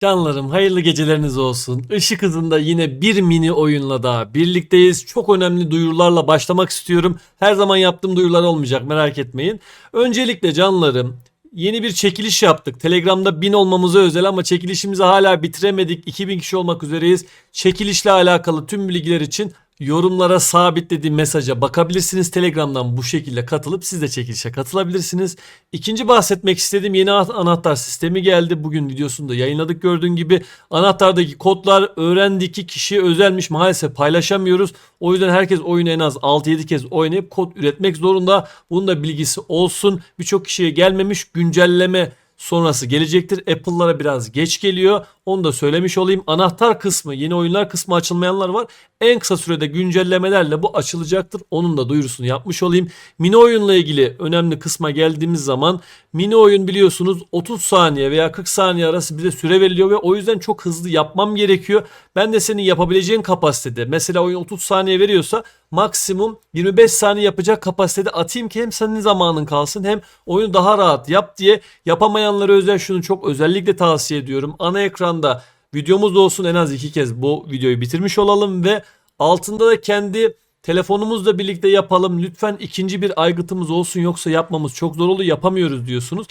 Canlarım hayırlı geceleriniz olsun. Işık hızında yine bir mini oyunla daha birlikteyiz. Çok önemli duyurularla başlamak istiyorum. Her zaman yaptığım duyurular olmayacak merak etmeyin. Öncelikle canlarım yeni bir çekiliş yaptık. Telegram'da 1000 olmamıza özel ama çekilişimizi hala bitiremedik. 2000 kişi olmak üzereyiz. Çekilişle alakalı tüm bilgiler için yorumlara sabitlediğim mesaja bakabilirsiniz. Telegram'dan bu şekilde katılıp siz de çekilişe katılabilirsiniz. İkinci bahsetmek istediğim yeni ana- anahtar sistemi geldi. Bugün videosunda yayınladık gördüğün gibi. Anahtardaki kodlar öğrendiği kişiye özelmiş maalesef paylaşamıyoruz. O yüzden herkes oyunu en az 6-7 kez oynayıp kod üretmek zorunda. Bunun da bilgisi olsun. Birçok kişiye gelmemiş güncelleme sonrası gelecektir. Apple'lara biraz geç geliyor. Onu da söylemiş olayım. Anahtar kısmı, yeni oyunlar kısmı açılmayanlar var. En kısa sürede güncellemelerle bu açılacaktır. Onun da duyurusunu yapmış olayım. Mini oyunla ilgili önemli kısma geldiğimiz zaman mini oyun biliyorsunuz 30 saniye veya 40 saniye arası bize süre veriliyor ve o yüzden çok hızlı yapmam gerekiyor. Ben de senin yapabileceğin kapasitede mesela oyun 30 saniye veriyorsa maksimum 25 saniye yapacak kapasitede atayım ki hem senin zamanın kalsın hem oyunu daha rahat yap diye yapamayanlara özel şunu çok özellikle tavsiye ediyorum. Ana ekranda videomuz olsun en az iki kez bu videoyu bitirmiş olalım ve altında da kendi telefonumuzla birlikte yapalım. Lütfen ikinci bir aygıtımız olsun yoksa yapmamız çok zor olur yapamıyoruz diyorsunuz.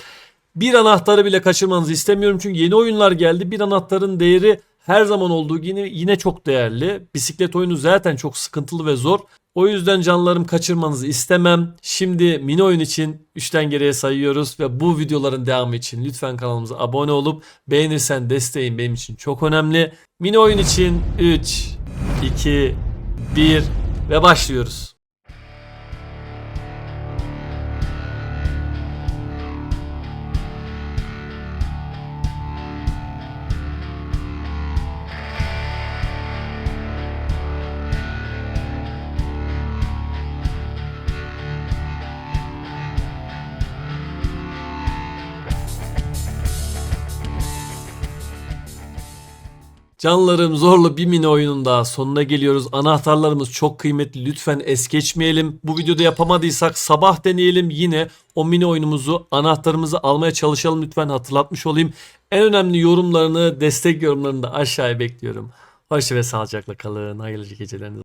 Bir anahtarı bile kaçırmanızı istemiyorum çünkü yeni oyunlar geldi. Bir anahtarın değeri her zaman olduğu gibi yine çok değerli. Bisiklet oyunu zaten çok sıkıntılı ve zor. O yüzden canlarım kaçırmanızı istemem. Şimdi mini oyun için 3'ten geriye sayıyoruz ve bu videoların devamı için lütfen kanalımıza abone olup beğenirsen desteğin benim için çok önemli. Mini oyun için 3, 2, 1 ve başlıyoruz. Canlarım zorlu bir mini oyunun daha sonuna geliyoruz. Anahtarlarımız çok kıymetli. Lütfen es geçmeyelim. Bu videoda yapamadıysak sabah deneyelim. Yine o mini oyunumuzu anahtarımızı almaya çalışalım. Lütfen hatırlatmış olayım. En önemli yorumlarını, destek yorumlarını da aşağıya bekliyorum. Hoş ve sağlıcakla kalın. Hayırlı geceleriniz.